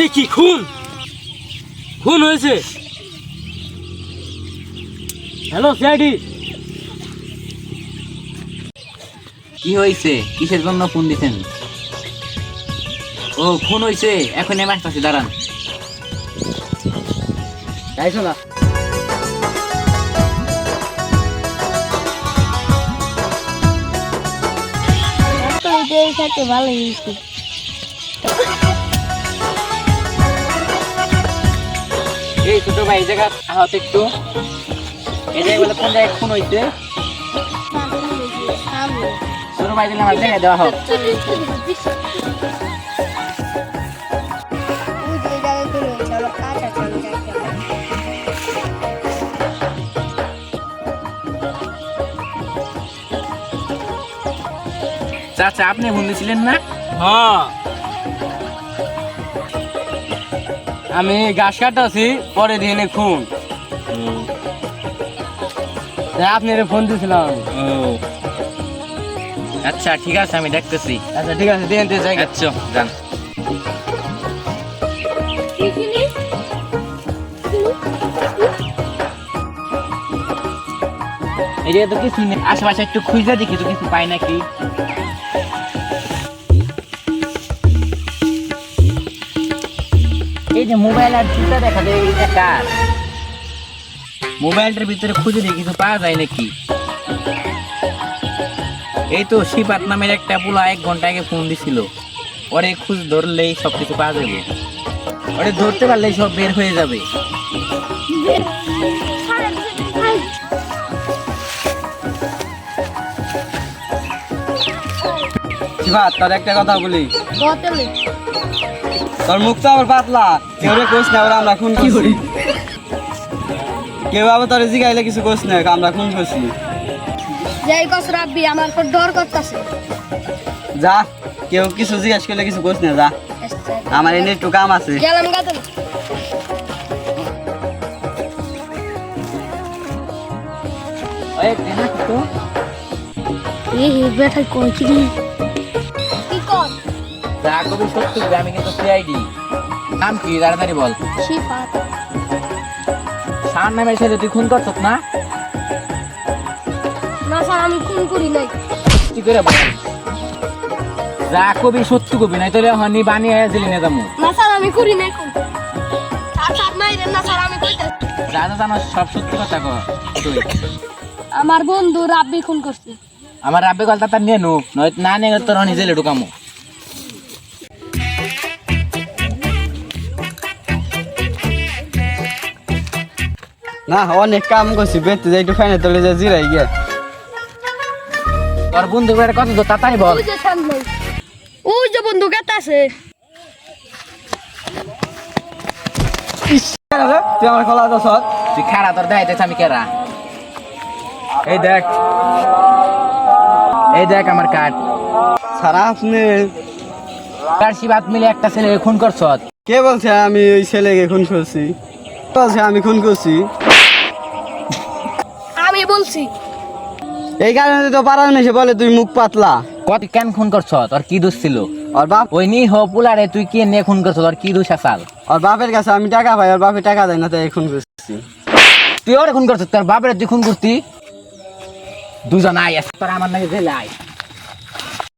এ কি খুন? খুন হয়েছে? হ্যালো সিআইডি কি হয়েছে? কিসের জন্য ফোন দিতেন ও খুন হয়েছে। এখন এম আসতেছি দাঁড়ান। যাইছো না ভালো এই ছোট ভাই জায়গা, আহত একটু। এই কোন জায়গায় খুন ছোট ভাই দিলে আমার জায়গায় দেওয়া হোক। চাচা, আপনি দিয়েছিলেন না? হ্যাঁ। আমি ঘাস কাটাছি পরে দিনে খুন। তাই আপনার ফোন দিয়েছিলাম আচ্ছা ঠিক আছে আমি দেখতেছি। আচ্ছা ঠিক আছে দিন দিয়ে যাই। আচ্ছা যান। এই তো কিছু নেই। আশেপাশে একটু খুঁজে দেখি তো কিছু পাই নাকি। যে মোবাইল আর জুতা দেখা যায় এটা কার? মোবাইলটার ভিতরে খুঁজে দেখি কিছু পাওয়া যায় নাকি? এই তো শিপাত নামের একটা পোলা এক ঘণ্টা আগে ফোন দিছিল। ওরে খুঁজ ধরলেই সব কিছু পাওয়া যাবে। ওরে ধরতে পারলেই সব বের হয়ে যাবে। শিবা তোর একটা কথা বলি। তোর মুখ তো আবার পাতলা। কেউ রে কোস না ওরা আমরা খুন করছি। কেউ আবার তোর জিগাইলে কিছু কোস না আমরা খুন করছি। যাই কস রাব্বি আমার পর ডর করতেছে। যা কেউ কিছু জিজ্ঞাসা করলে কিছু কোস না যা। আমার এনে একটু কাম আছে। গেলাম গাদল ওই ট্রেনে তো এই বেটা কই কি কি কর যা সত্যি বলবি, আমি কিন্তু সিআইডি নাম কি? তাড়াতাড়ি বল। শিফাত সার নামের সাথে তুই খুন করছত না? না স্যার আমি খুন করি নাই। কি করে বল? যা কবি সত্যি কবি নাই তোরে হনি বানিয়ে দিলি না দামু না স্যার আমি করি নাই। খুন আমার বন্ধু রাব্বি খুন করছে। আমার আব্বে গলতা তার নিয়ে নো নয় না নিয়ে তোর হনি জেলে ঢুকামো। না অনেক কাম করছি বেতে যাই একটু ফ্যানে তলে যা জিরাই গিয়া। তোর বন্ধু বেড়ে কত তো তাড়াতাড়ি বল। ওই যে সামনে। ওই যে বন্ধু কেটে আছে। তুই আমার খোলা তো সৎ তুই খারা তোর দেখাইতেছ আমি কেরা? এই দেখ। এই দেখ আমার কার্ড সারা আপনি কার শিবাত মিলে একটা ছেলে খুন করছ? কে বলছে আমি ওই ছেলেকে খুন করছি? বলছে আমি খুন করছি? বলছি। এই কারণে তো পারার মেশে বলে তুই মুখ পাতলা। কত কেন খুন করছ? তোর কি দোষ ছিল? আর বাপ ওই নি হ পুলারে তুই কে নে খুন করছ? তোর কি দোষ আসাল? আর বাপের কাছে আমি টাকা পাই আর বাপে টাকা দেয় না তাই খুন করছি। তুই ওরে খুন করছ তোর বাপের তুই খুন করতি? দুজন আই আস তোর আমার নাকি জেলে আয়।